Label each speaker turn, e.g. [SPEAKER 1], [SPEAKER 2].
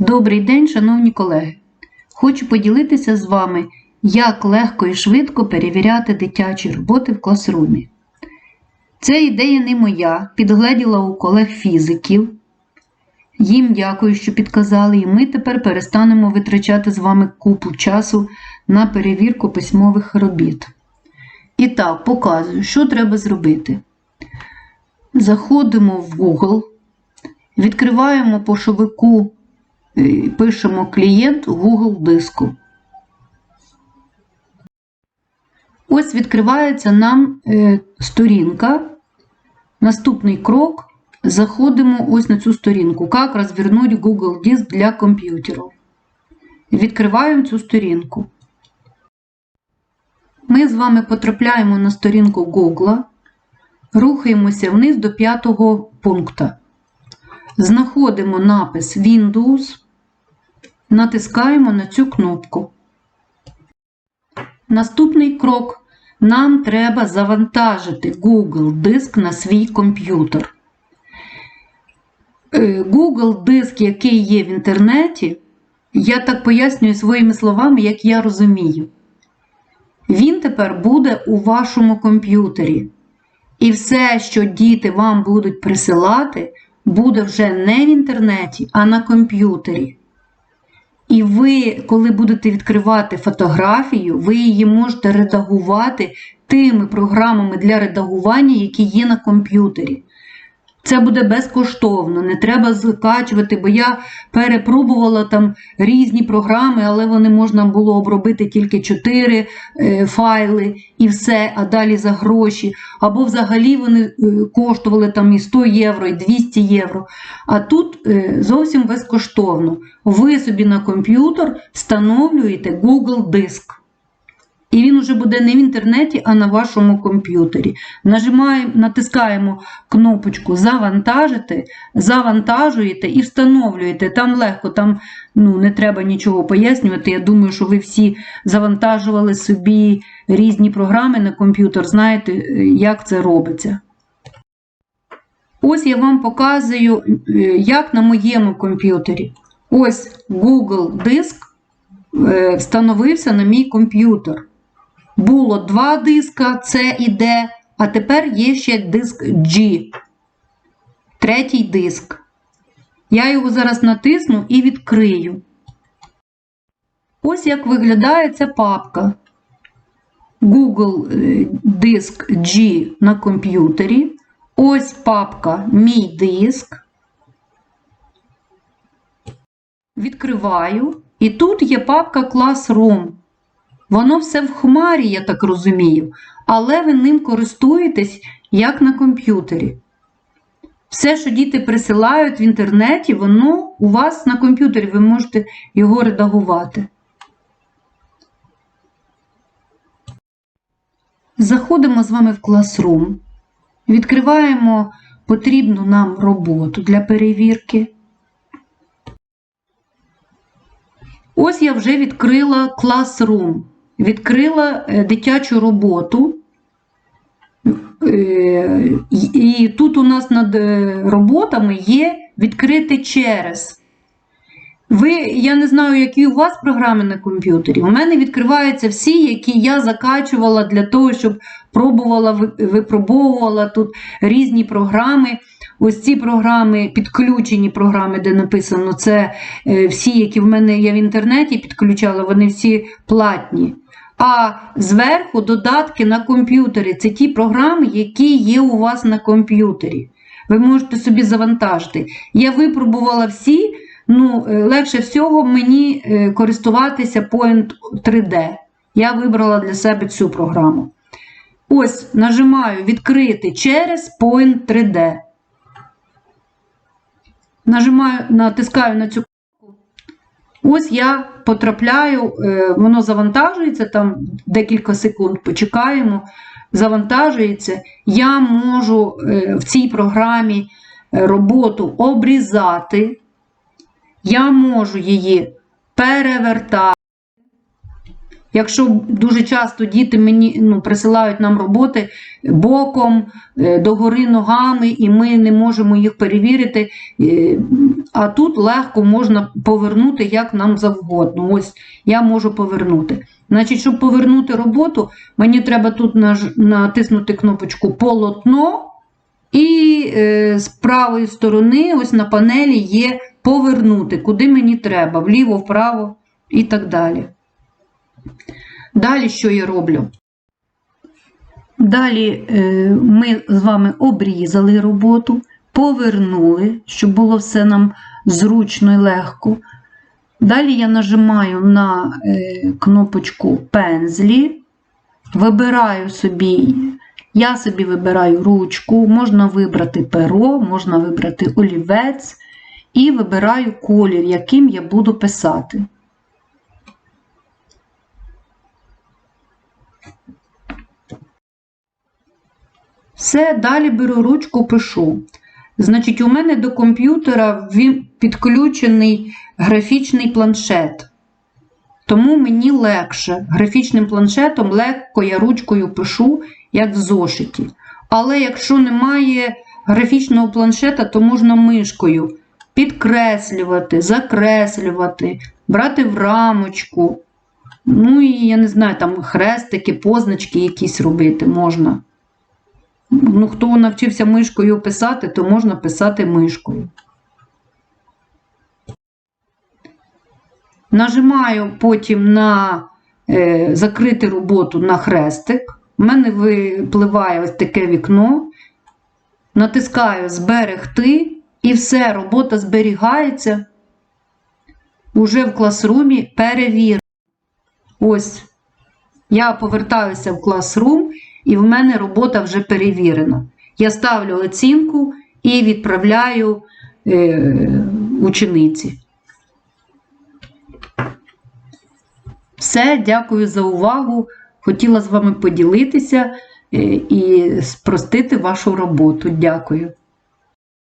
[SPEAKER 1] Добрий день, шановні колеги! Хочу поділитися з вами, як легко і швидко перевіряти дитячі роботи в класрумі. Це ідея не моя, підгледіла у колег-фізиків. Їм дякую, що підказали, і ми тепер перестанемо витрачати з вами купу часу на перевірку письмових робіт. І так, показую, що треба зробити. Заходимо в Google, відкриваємо пошовику, пишемо клієнт Google диску. Ось відкривається нам е, сторінка. Наступний крок. Заходимо ось на цю сторінку. Як розвернути Google Диск для комп'ютерів. Відкриваємо цю сторінку. Ми з вами потрапляємо на сторінку Google, рухаємося вниз до п'ятого пункту. Знаходимо напис Windows, натискаємо на цю кнопку. Наступний крок. Нам треба завантажити Google диск на свій комп'ютер. Е, Google диск, який є в інтернеті, я так пояснюю своїми словами, як я розумію. Він тепер буде у вашому комп'ютері. І все, що діти вам будуть присилати, буде вже не в інтернеті, а на комп'ютері. І ви, коли будете відкривати фотографію, ви її можете редагувати тими програмами для редагування, які є на комп'ютері. Це буде безкоштовно, не треба закачувати, бо я перепробувала там різні програми, але вони можна було обробити тільки 4 е, файли і все, а далі за гроші. Або взагалі вони е, коштували там і 100 євро, і 200 євро. А тут е, зовсім безкоштовно. Ви собі на комп'ютер встановлюєте Google диск. І він уже буде не в інтернеті, а на вашому комп'ютері. Нажимаємо, натискаємо кнопочку Завантажити, завантажуєте і встановлюєте. Там легко, там ну, не треба нічого пояснювати. Я думаю, що ви всі завантажували собі різні програми на комп'ютер, знаєте, як це робиться. Ось я вам показую, е, як на моєму комп'ютері. Ось Google диск е, встановився на мій комп'ютер. Було два диска C і D, а тепер є ще диск G. Третій диск. Я його зараз натисну і відкрию. Ось як виглядає ця папка. Google е, диск G на комп'ютері. Ось папка Мій диск. Відкриваю. І тут є папка Classroom. Воно все в хмарі, я так розумію, але ви ним користуєтесь як на комп'ютері. Все, що діти присилають в інтернеті, воно у вас на комп'ютері, ви можете його редагувати. Заходимо з вами в Classroom, відкриваємо потрібну нам роботу для перевірки. Ось я вже відкрила Classroom відкрила е, дитячу роботу. Е, і тут у нас над е, роботами є відкрити через. Ви, Я не знаю, які у вас програми на комп'ютері. У мене відкриваються всі, які я закачувала для того, щоб пробувала, випробовувала тут різні програми. Ось ці програми, підключені програми, де написано, це всі, які в мене є в інтернеті, підключала, вони всі платні. А зверху додатки на комп'ютері це ті програми, які є у вас на комп'ютері. Ви можете собі завантажити. Я випробувала всі, ну, е, легше всього мені е, користуватися Point 3D. Я вибрала для себе цю програму. Ось нажимаю відкрити через Point 3D. Нажимаю, натискаю на цю кнопку. Ось я потрапляю, е, воно завантажується, там декілька секунд почекаємо, завантажується. Я можу е, в цій програмі е, роботу обрізати, я можу її перевертати. Якщо дуже часто діти мені ну, присилають нам роботи боком, догори ногами, і ми не можемо їх перевірити, а тут легко можна повернути як нам завгодно. Ось я можу повернути. Значить, щоб повернути роботу, мені треба тут натиснути кнопочку полотно, і е, з правої сторони, ось на панелі, є повернути, куди мені треба, вліво, вправо і так далі. Далі що я роблю? Далі е, ми з вами обрізали роботу, повернули, щоб було все нам зручно і легко. Далі я нажимаю на е, кнопочку пензлі, вибираю собі, я собі вибираю ручку, можна вибрати перо, можна вибрати олівець і вибираю колір, яким я буду писати. Все, далі беру ручку, пишу. Значить, у мене до комп'ютера підключений графічний планшет. Тому мені легше. Графічним планшетом легко я ручкою пишу, як в зошиті. Але якщо немає графічного планшета, то можна мишкою підкреслювати, закреслювати, брати в рамочку. Ну і я не знаю, там хрестики, позначки якісь робити можна. Ну, хто навчився мишкою писати, то можна писати мишкою. Нажимаю потім на е, закрити роботу на хрестик. У мене випливає ось таке вікно. Натискаю Зберегти, і все, робота зберігається. Уже в класрумі перевір. Ось. Я повертаюся в Classroom, і в мене робота вже перевірена. Я ставлю оцінку і відправляю е, учениці. Все, дякую за увагу. Хотіла з вами поділитися е, і спростити вашу роботу. Дякую.